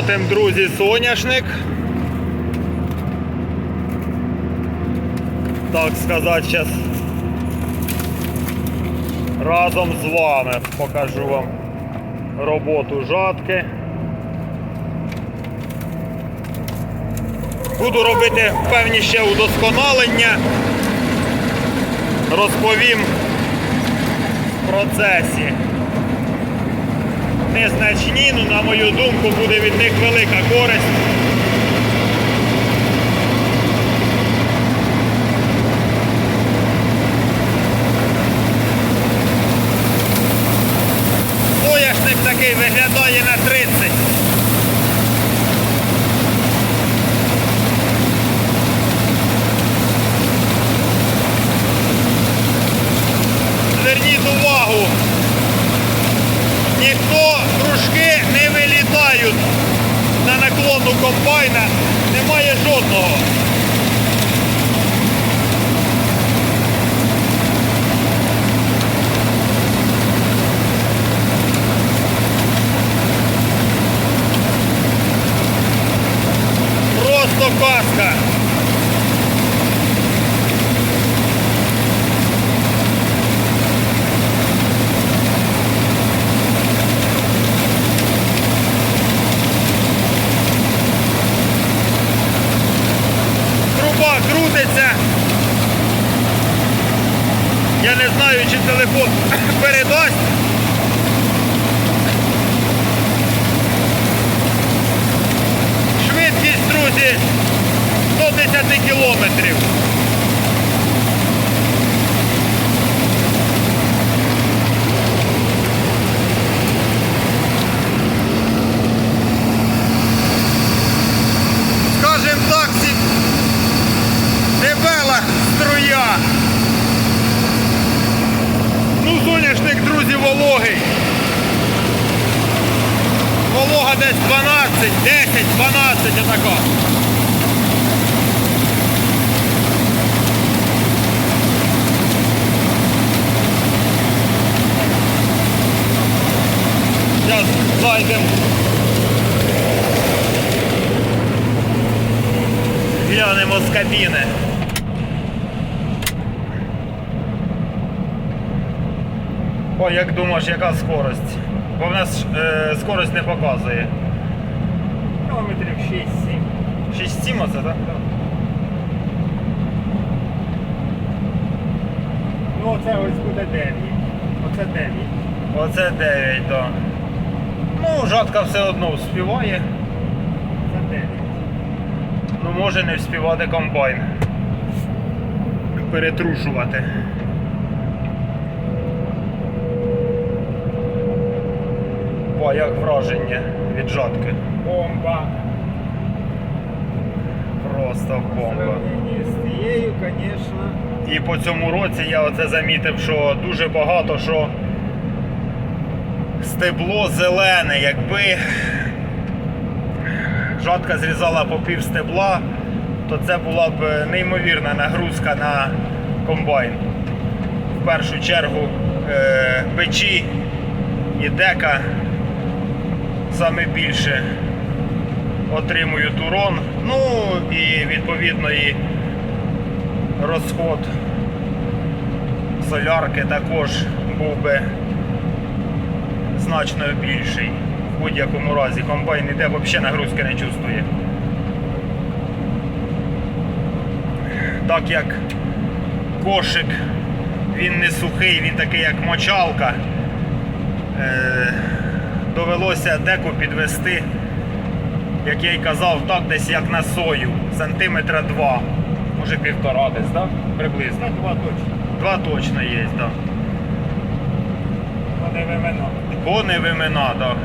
Молотим, друзі, соняшник. Так сказати, зараз разом з вами покажу вам роботу жатки. Буду робити певні ще удосконалення. Розповім в процесі. Незначні, ну на мою думку, буде від них велика користь. Сояшник такий виглядає на 30. Зверніть увагу, ніхто на наклону комбайна, немає жодного. Просто казка. Я не знаю, чи телефон передасть. Швидкість, друзі, 110 кілометрів. Скажем так, ці- дебела струя. Ну, соняшник, друзі, вологий. Волога десь 12, 10, 12 отака. Зараз зайдемо. Глянемо з кабіни. О, як думаєш, яка скорость? Бо в нас е, скорость не показує. Кілометрів 6-7. 6-7 оце, так? Ну оце ось буде 9. Оце 9. Оце 9, так. Ну, жатка все одно вспіває. Це 9. Ну може не вспівати комбайн. Перетрушувати. О, як враження від жатки. Бомба. Просто бомба. з тією, звісно. І по цьому році я оце замітив, що дуже багато що стебло зелене, якби жатка зрізала по пів стебла, то це була б неймовірна нагрузка на комбайн. В першу чергу печі і дека саме більше отримують урон. Ну і відповідно і розход солярки також був би значно більший. В будь-якому разі комбайн іде, взагалі нагрузки не чувствує. Так як кошик, він не сухий, він такий як мочалка. Довелося деку підвести, як я й казав, так десь як на сою, сантиметра два, може півтора десь, так? Приблизно. Два точно. Два точно є, так. Вони вимено. Бо не вимина, так.